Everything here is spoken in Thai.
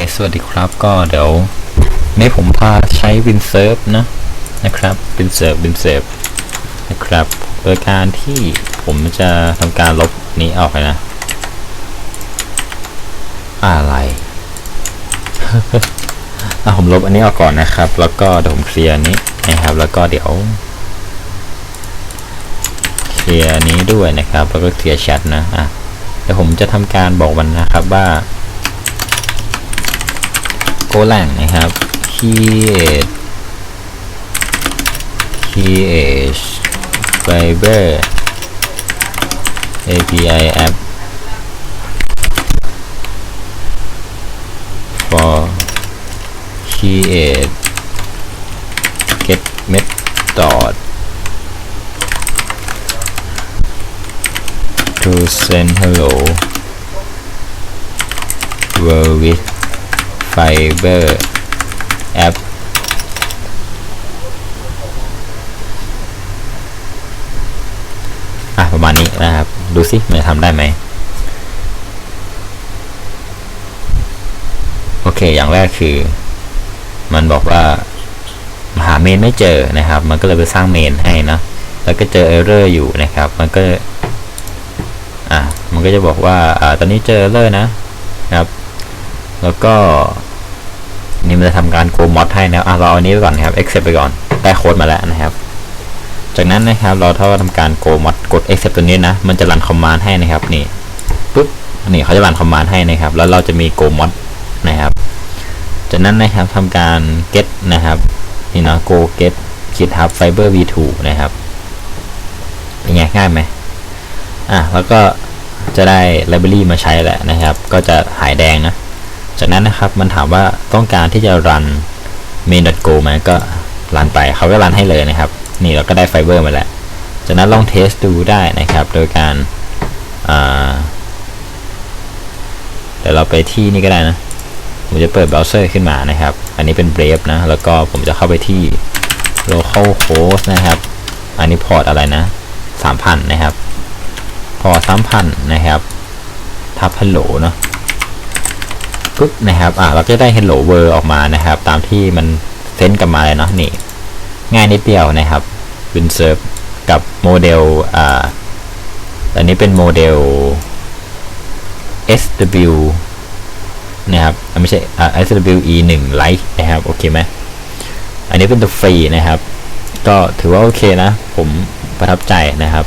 สวัสดีครับก็เดี๋ยวนี้ผมพาใช้วินเซิร์ฟนะนะครับวินเซิร์ฟวินเซิร์ฟนะครับโดยการที่ผมจะทำการลบนี้ออกเลยนะ อะไรอะผมลบอันนี้ออกก่อนนะครับ แล้วก็เดี๋ยวผมเคลียร์นนี้นะครับ แล้วก็เดี๋ยว เคลียร์นี้ด้วยนะครับ แล้วก็เคลียร์แชทนะอะเดี๋ยวผมจะทำการบอกมันนะครับว่า โกลังนะครับ create create fiber API app for create get method to send hello world with fiber app อะประมาณนี้นะครับ ดูสิมันจะทำได้ไหม โอเค อย่างแรกคือ มันบอกว่าหาเมนไม่เจอนะครับ มันก็เลยไปสร้างเมนให้นะ แล้วก็เจอเออร์เรอร์อยู่นะครับ มันก็ อะ มันก็จะบอกว่า อ่า ตอนนี้เจอเออร์เรอร์นะครับ แล้วก็ นี่มันจะทำการโกมอดให้นะอะเราเอาอันนี้ไปก่อนนะครับ accept ไปก่อนได้โค้ดมาแล้วนะครับ จากนั้นนะครับเราถ้าทำการโกมอดกด accept ตัวนี้นะ มันจะรันคอมมานด์ให้นะครับ นี่ปุ๊บนี่เขาจะรันคอมมานด์ให้นะครับ แล้วเราจะมีโกมอดนะครับจากนั้นนะครับทำการ get นะครับนี่นะ go get GitHub Fiber v2 นะครับเป็นไงง่ายไหมอะแล้วก็จะได้ library มาใช้แหละนะครับ ก็จะหายแดงนะ จากนั้นนะครับมันถามว่าต้องการที่จะรัน main.go ไหมก็รันไปเขาก็รันให้เลยนะครับ นี่เราก็ได้ไฟเบอร์มาแล้ว จากนั้นลองเทสดูได้นะครับ โดยการเดี๋ยวเราไปที่นี่ก็ได้นะ ผมจะเปิดเบราว์เซอร์ขึ้นมานะครับ อันนี้เป็น Brave นะ แล้วก็ผมจะเข้าไปที่ localhost นะครับ อันนี้พอร์ตอะไรนะ 3,000 นะครับ พอร์ต3,000 นะครับ ทับ hello เนาะ ปุ๊บนะครับอ่าเราก็ได้ hello world ออกมานะครับ ตามที่มันเซนกลับมาเลยเนาะนี่ ง่ายนิดเดียวนะครับ WinServe กับโมเดลอ่าอันนี้เป็นโมเดล SW นะครับไม่ใช่อ่า SWE 1 Lite นะครับ โอเคไหมอันนี้เป็นตัวฟรีนะครับ ก็ถือว่าโอเคนะ ผมประทับใจนะครับ